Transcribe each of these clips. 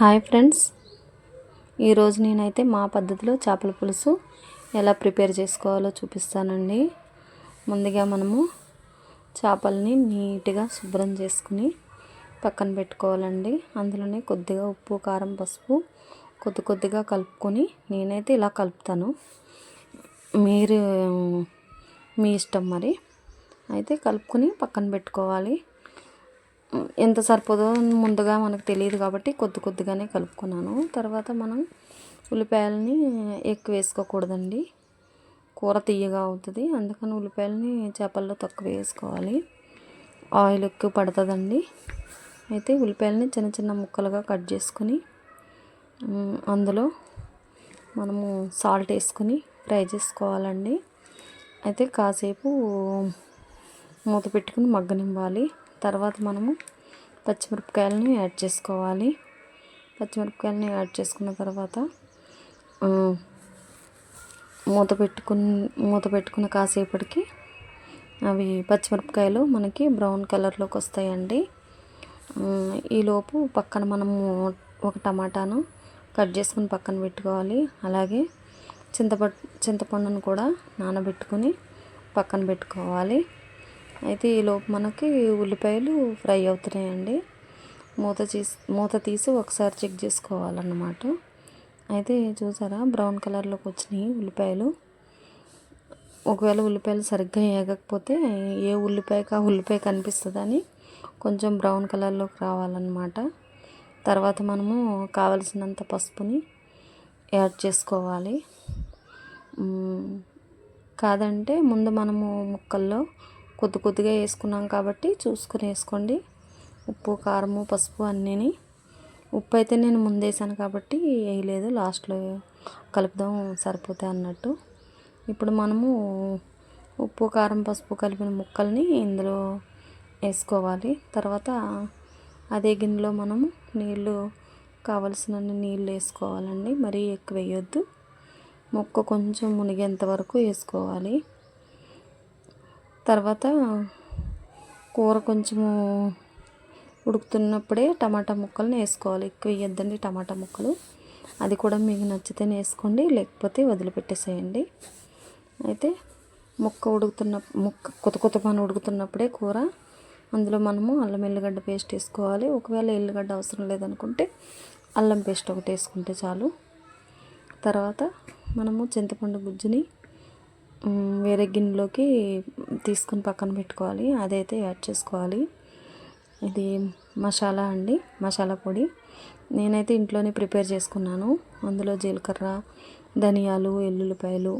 Hi friends. ఈరోజు నేనైతే మా పద్ధతిలో చేపల పులుసు ఎలా ప్రిపేర్ చేసుకోవాలో చూపిస్తానండి. ముందుగా మనము చేపల్ని నీట్గా శుభ్రం చేసుకుని పక్కన పెట్టుకోవాలండి. అందులోనే కొద్దిగా ఉప్పు కారం పసుపు కొద్ది కొద్దిగా కలుపుకొని నేనైతే ఇలా కలుపుతాను. మీరు మీ ఇష్టం మరి. అయితే కలుపుకొని పక్కన పెట్టుకోవాలి. ఎంత సరిపోదో ముందుగా మనకు తెలియదు కాబట్టి కొద్ది కొద్దిగానే కలుపుకున్నాను. తర్వాత మనం ఉల్లిపాయలని ఎక్కువ వేసుకోకూడదండి. కూర తీయగా అవుతుంది. అందుకని ఉల్లిపాయలని చేపల్లో తక్కువ వేసుకోవాలి. ఆయిల్ ఎక్కువ పడుతుందండి. అయితే ఉల్లిపాయలని చిన్న చిన్న ముక్కలుగా కట్ చేసుకుని అందులో మనము సాల్ట్ వేసుకుని ఫ్రై చేసుకోవాలండి. అయితే కాసేపు మూత పెట్టుకుని మగ్గనివ్వాలి. తర్వాత మనము పచ్చిమిరపకాయలని యాడ్ చేసుకోవాలి. పచ్చిమిరపకాయలని యాడ్ చేసుకున్న తర్వాత మూత పెట్టుకుని మూత పెట్టుకున్న కాసేపటికి అవి పచ్చిమిరపకాయలు మనకి బ్రౌన్ కలర్లోకి వస్తాయండి. ఈలోపు పక్కన మనము ఒక టమాటాను కట్ చేసుకుని పక్కన పెట్టుకోవాలి. అలాగే చింతపండు చింతపండును కూడా నానబెట్టుకుని పక్కన పెట్టుకోవాలి. అయితే ఈలోపు మనకి ఉల్లిపాయలు ఫ్రై అవుతున్నాయండి. మూత తీసి మూత తీసి ఒకసారి చెక్ చేసుకోవాలన్నమాట. అయితే చూసారా బ్రౌన్ కలర్లోకి వచ్చినాయి ఉల్లిపాయలు. ఒకవేళ ఉల్లిపాయలు సరిగ్గా వేగకపోతే ఏ ఉల్లిపాయకి ఆ ఉల్లిపాయ కనిపిస్తుందని కొంచెం బ్రౌన్ కలర్లోకి రావాలన్నమాట. తర్వాత మనము కావలసినంత పసుపుని యాడ్ చేసుకోవాలి. కాదంటే ముందు మనము ముక్కల్లో కొద్ది కొద్దిగా వేసుకున్నాం కాబట్టి చూసుకుని వేసుకోండి. ఉప్పు కారము పసుపు అన్నీని. ఉప్పు అయితే నేను ముందేసాను కాబట్టి వేయలేదు. లాస్ట్లో కలుపుదాం సరిపోతాయి అన్నట్టు. ఇప్పుడు మనము ఉప్పు కారం పసుపు కలిపిన ముక్కల్ని ఇందులో వేసుకోవాలి. తర్వాత అదే గిన్నెలో మనము నీళ్ళు కావలసినన్ని నీళ్ళు వేసుకోవాలండి. మరీ ఎక్కువ వేయొద్దు. ముక్క కొంచెం మునిగేంత వరకు వేసుకోవాలి. తర్వాత కూర కొంచెము ఉడుకుతున్నప్పుడే టమాటా ముక్కల్ని వేసుకోవాలి. ఎక్కువ వేయద్దండి టమాటా ముక్కలు. అది కూడా మీకు నచ్చితేనే వేసుకోండి లేకపోతే వదిలిపెట్టేసేయండి. అయితే ముక్క ఉడుకుతున్న ముక్క కొత్త కొత్త పని ఉడుకుతున్నప్పుడే కూర. అందులో మనము అల్లం ఎల్లిగడ్డ పేస్ట్ వేసుకోవాలి. ఒకవేళ ఎల్లిగడ్డ అవసరం లేదనుకుంటే అల్లం పేస్ట్ ఒకటి వేసుకుంటే చాలు. తర్వాత మనము చింతపండు గుజ్జుని వేరే గిన్నెలోకి తీసుకుని పక్కన పెట్టుకోవాలి. అదైతే యాడ్ చేసుకోవాలి. ఇది మసాలా అండి మసాలా పొడి. నేనైతే ఇంట్లోనే ప్రిపేర్ చేసుకున్నాను. అందులో జీలకర్ర ధనియాలు ఎల్లుల్లిపాయలు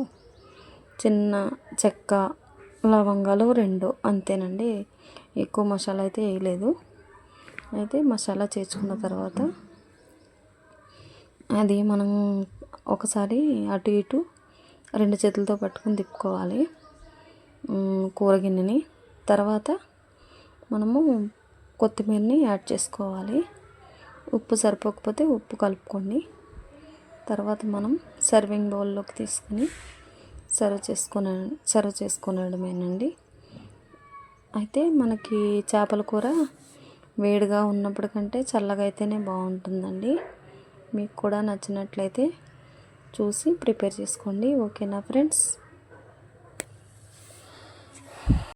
చిన్న చెక్క లవంగాలు రెండు అంతేనండి. ఎక్కువ మసాలా అయితే వేయలేదు. అయితే మసాలా చేర్చుకున్న తర్వాత అది మనం ఒకసారి అటు ఇటు రెండు చేతులతో పట్టుకుని తిప్పుకోవాలి. కూర గిన్నెని. తర్వాత మనము కొత్తిమీరని యాడ్ చేసుకోవాలి. ఉప్పు సరిపోకపోతే ఉప్పు కలుపుకోండి. తర్వాత మనం సర్వింగ్ బౌల్లోకి తీసుకుని సర్వ్ చేసుకునే సర్వ్ చేసుకునేయడమేనండి అయితే మనకి చేపల కూర వేడిగా ఉన్నప్పటికంటే చల్లగా అయితేనే బాగుంటుందండి. మీకు కూడా నచ్చినట్లయితే చూసి ప్రిపేర్ చేసుకోండి. ఓకేనా ఫ్రెండ్స్?